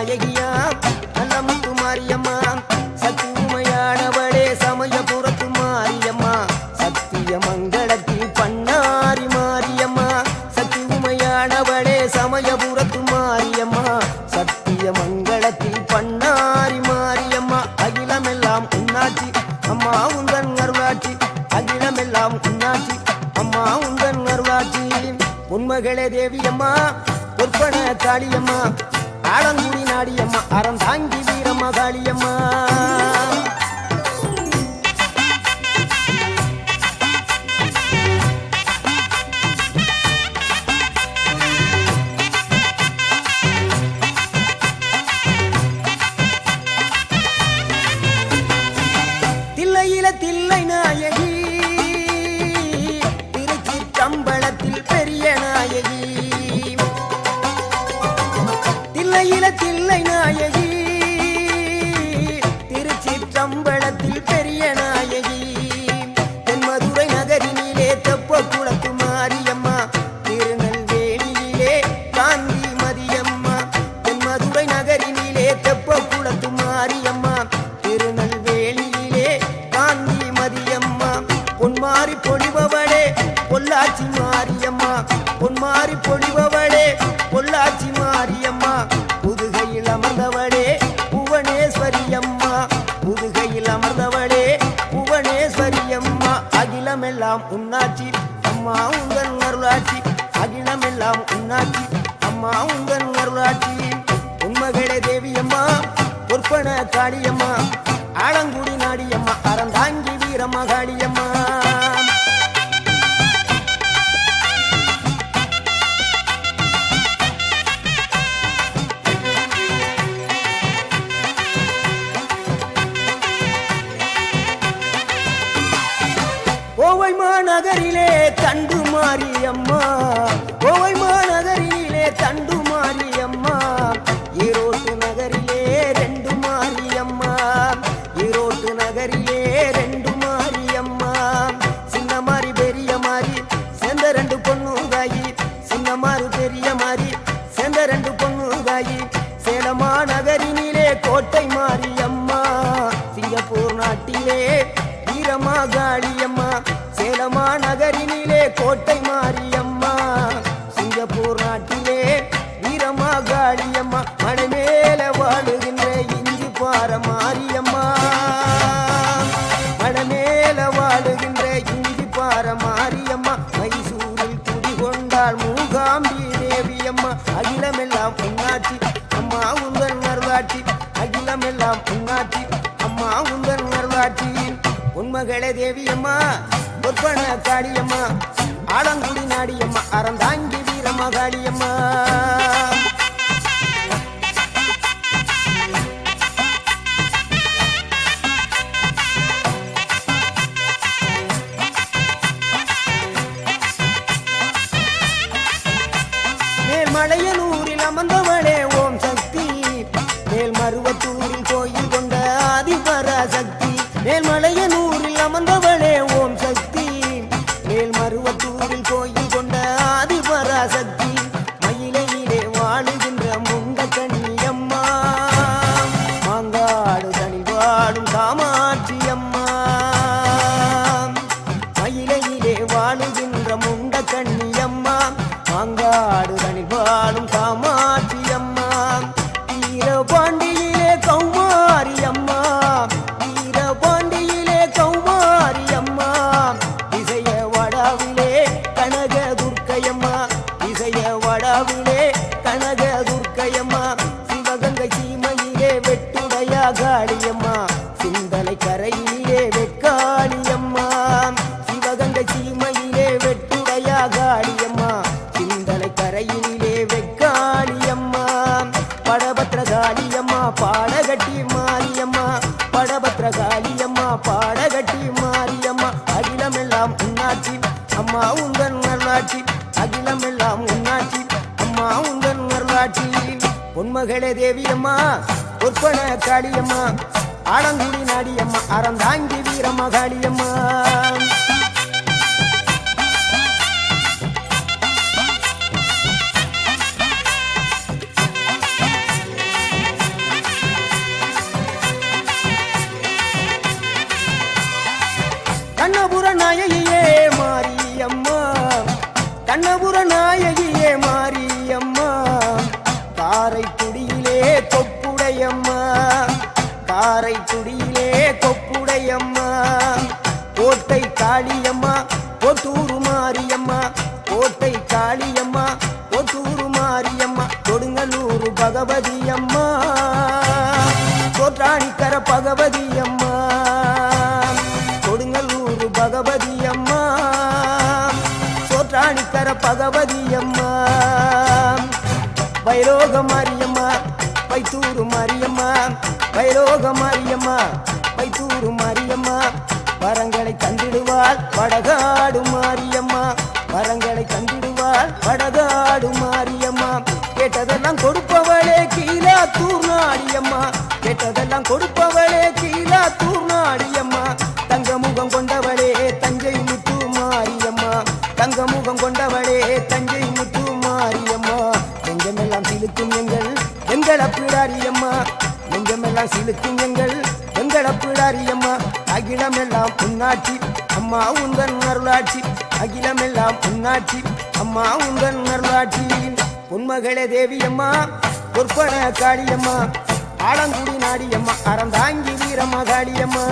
நாயகியா? நல்ல மாரியம்மா. சக்தி சமயபுரத்து மாரியம்மா. சத்திய மங்களத்தில் பண்ணாரி மாரியம்மா. சக்தி சமயபுரத்து மாரியம்மா. சத்திய மங்களத்தில் பண்ணாரி மாரியம்மா. அகிலமெல்லாம் உன்னாட்சி அம்மா உந்தன் அருளாட்சி. அகிலமெல்லாம் உன்னாட்சி அம்மா உந்தன் அருளாட்சி. உண்மகளே தேவியம்மா பொற்பன காளியம்மா ஆலங்குடி நாடியம்மா அறந்தாங்கி வீரம்மா காளியம்மா தில்லையில தில்லை நாயகி திருச்சி கம்பளத்தில் பெரிய நாயகி. தில்லையில தில்லை நாயகி. திருச்சி கம்பளத்தில் பெரிய நாயகி. தென் மதுரை நகரினிலே தெப்ப குளத்து மாரியம்மா திருநெல்வேலியிலே காந்தி மதியம்மா. தென் மதுரை நகரினிலே தெப்ப குளத்து மாரியம்மா திருநெல்வேலியிலே காந்தி மதியம்மா. பொன்மாறி பொழிபவளே பொள்ளாச்சி மாரியம்மா. பொன்மாறி பொழிபவ அகிலமெல்லாம் உன்னாச்சி. அம்மா உங்கள் அருளாட்சி அகிலமெல்லாம் உன்னாச்சி. அம்மா உங்கள் அருளாட்சி உண்மகளே தேவியம்மா பொற்பன காளியம்மா. ஆலங்குடி நாடியம்மா அறந்தாங்கி வீரம்மா மாரியம்மா. கோவை மாநகரிலே தண்டு மாரியம்மா. ஈரோட்டு நகரிலே ரெண்டு மாரியம்மா. ஈரோட்டு நகரிலே ரெண்டு மாரியம்மா. சின்ன மாறி பெரிய மாறி சேர்ந்த ரெண்டு பொண்ணு தாயி சின்ன மாறு பெரிய மாறி சேர்ந்த ரெண்டு பொண்ணு தாயி சேலமா நகரினிலே கோட்டை மாரியம்மா. சிங்கப்பூர் நாட்டிலே வீரமா காளியம்மா சேலமா நகரினிலே கோட்டை காட்சியில் உண்மகளே தேவியம்மா பொற்பன காளியம்மா ஆலங்குடி நாடியம்மா அறந்தாங்கி வீரம்மா காளியம்மா வாழுகின்ற முண்ட கண்ணியம்மா அங்காடு தனிபாலும் காமாட்சி பாடகட்டி மாரியம்மா படபத்திர காளியம்மா பாடகட்டி மாரியம்மா. அகிலமெல்லாம் உன்னாட்சி அம்மா உந்தன் வரலாட்சி அகிலமெல்லாம் உன்னாட்சி அம்மா உந்தன் வரலாட்சி பொன்மகளே தேவியம்மா பொற்பன காளியம்மா ஆலங்குடி நாடியம்மா அறந்தாங்கி வீரமகாளியம்மா. கொப்புடையம்மா காரை துடியிலே கொப்புடையம்மா. கோட்டை காளியம்மா கொட்டூரு மாரியம்மா. கோட்டை காளியம்மா கொட்டூரு மாரியம்மா. கொடுங்கலூரு பகவதியம்மா. கோற்றாணிக்கர பகவதியம்மா. கொடுங்கலூரு பகவதியம்மா. சோற்றாணிக்கர பகவதியம்மா. வைரோக மாரியம்மா வைத்தூரு போக மாரியம்மா வைத்தூரு மாரியம்மா வரங்களை தந்திடுவாள் வடகாடு மாரியம்மா வரங்களை தந்திடுவாள் வடகாடு மாரியம்மா. கேட்டதெல்லாம் கொடுப்பவளே கீழா தூர்நாடியம்மா கேட்டதெல்லாம் கொடுப்பவளே கீழா தூர்நாடியம்மா தங்க முகம் கொண்டவளே எல்லாம் சிலுக்கும் எங்கள். எங்கள் அம்மா அகிலமெல்லாம் புண்ணாட்சி அம்மா உந்தன் அருளாட்சி. அகிலமெல்லாம் புண்ணாட்சி அம்மா உந்தன் அருளாட்சி. பொன்மகளே தேவியம்மா பொற்பன காளியம்மா. ஆலங்குடி நாடியம்மா அறந்தாங்கி வீரம்மா காளியம்மா